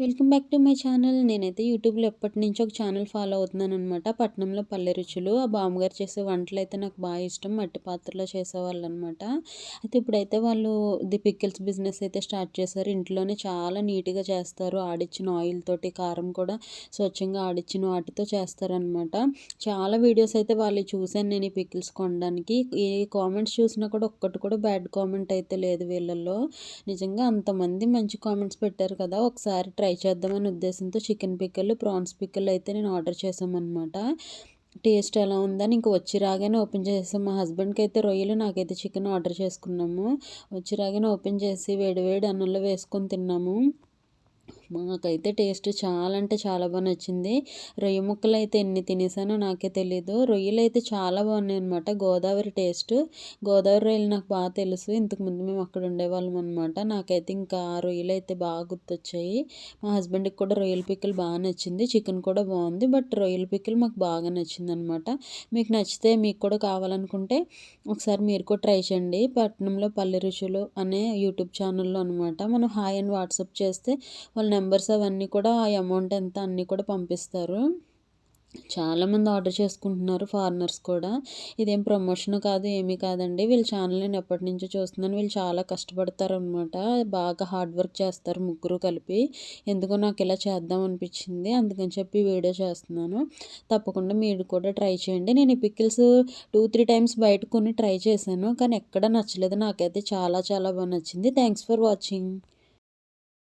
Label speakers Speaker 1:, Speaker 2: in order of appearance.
Speaker 1: Welcome back to my channel. నేనైతే యూట్యూబ్లో ఎప్పటి నుంచో ఒక ఛానల్ ఫాలో అవుతున్నాను అనమాట పట్నంలో పల్లె రుచులు. ఆ బామ్మగారు చేసే వంటలు అయితే నాకు బాగా ఇష్టం. మట్టి పాత్రలో చేసేవాళ్ళు అనమాట అయితే ఇప్పుడైతే వాళ్ళు ది పికిల్స్ బిజినెస్ అయితే స్టార్ట్ చేశారు. ఇంట్లోనే చాలా నీట్గా చేస్తారు. ఆడిచ్చిన ఆయిల్ తోటి కారం కూడా స్వచ్ఛంగా ఆడిచ్చిన వాటితో చేస్తారనమాట చాలా వీడియోస్ అయితే వాళ్ళు చూశాను నేను ఈ పికిల్స్ కొనడానికి. ఏ కామెంట్స్ చూసినా కూడా ఒక్కటి కూడా బ్యాడ్ కామెంట్ అయితే లేదు వీళ్ళల్లో. నిజంగా అంతమంది మంచి కామెంట్స్ పెట్టారు కదా. ఒకసారి ట్రై ట్రై చేద్దామనే ఉద్దేశంతో చికెన్ పిక్కలు ప్రాన్స్ పిక్కలు అయితే నేను ఆర్డర్ చేసామన్నమాట టేస్ట్ ఎలా ఉందని ఇంక వచ్చి రాగానే ఓపెన్ చేసాం మా హస్బెండ్కి అయితే రొయ్యలు నాకైతే చికెన్ ఆర్డర్ చేసుకున్నాము. వచ్చి రాగానే ఓపెన్ చేసి వేడి వేడి అన్నంలో వేసుకొని తిన్నాము. మాకైతే టేస్ట్ చాలా అంటే చాలా బాగా నచ్చింది. రొయ్య ముక్కలు అయితే ఎన్ని తినేసానో నాకే తెలీదు. రొయ్యలు అయితే చాలా బాగున్నాయి అనమాట గోదావరి టేస్ట్. గోదావరి రొయ్యలు నాకు బాగా తెలుసు ఇంతకుముందు మేము అక్కడ ఉండేవాళ్ళం అనమాట నాకైతే ఇంకా ఆ రొయ్యలు అయితే బాగా గుర్తొచ్చాయి. మా హస్బెండ్కి కూడా రొయ్యల పిక్కలు బాగా నచ్చింది చికెన్ కూడా బాగుంది బట్ రొయ్యల పిక్కలు మాకు బాగా నచ్చింది అనమాట మీకు నచ్చితే మీకు కూడా కావాలనుకుంటే ఒకసారి మీరు కూడా ట్రై చేయండి. పట్నంలో పల్లె రుచులు అనే యూట్యూబ్ ఛానల్లో అనమాట మనం హాయ్ అని వాట్సాప్ చేస్తే వాళ్ళ నెంబర్స్ అవన్నీ కూడా ఆ అమౌంట్ ఎంత అన్నీ కూడా పంపిస్తారు. చాలామంది ఆర్డర్ చేసుకుంటున్నారు ఫారినర్స్ కూడా. ఇదేం ప్రమోషన్ కాదు ఏమీ కాదండి. వీళ్ళ ఛానల్ నేను ఎప్పటి నుంచో చూస్తున్నాను. వీళ్ళు చాలా కష్టపడతారు అనమాట బాగా హార్డ్ వర్క్ చేస్తారు ముగ్గురు కలిపి. ఎందుకో నాకు ఇలా చేద్దాం అనిపించింది. అందుకని చెప్పి వీడియో చేస్తున్నాను. తప్పకుండా మీరు కూడా ట్రై చేయండి. నేను ఈ పిక్కిల్స్ టూ త్రీ టైమ్స్ బయట కొన్ని ట్రై చేశాను. కానీ ఎక్కడ నచ్చలేదు. నాకైతే చాలా చాలా బాగా నచ్చింది. Thanks for watching.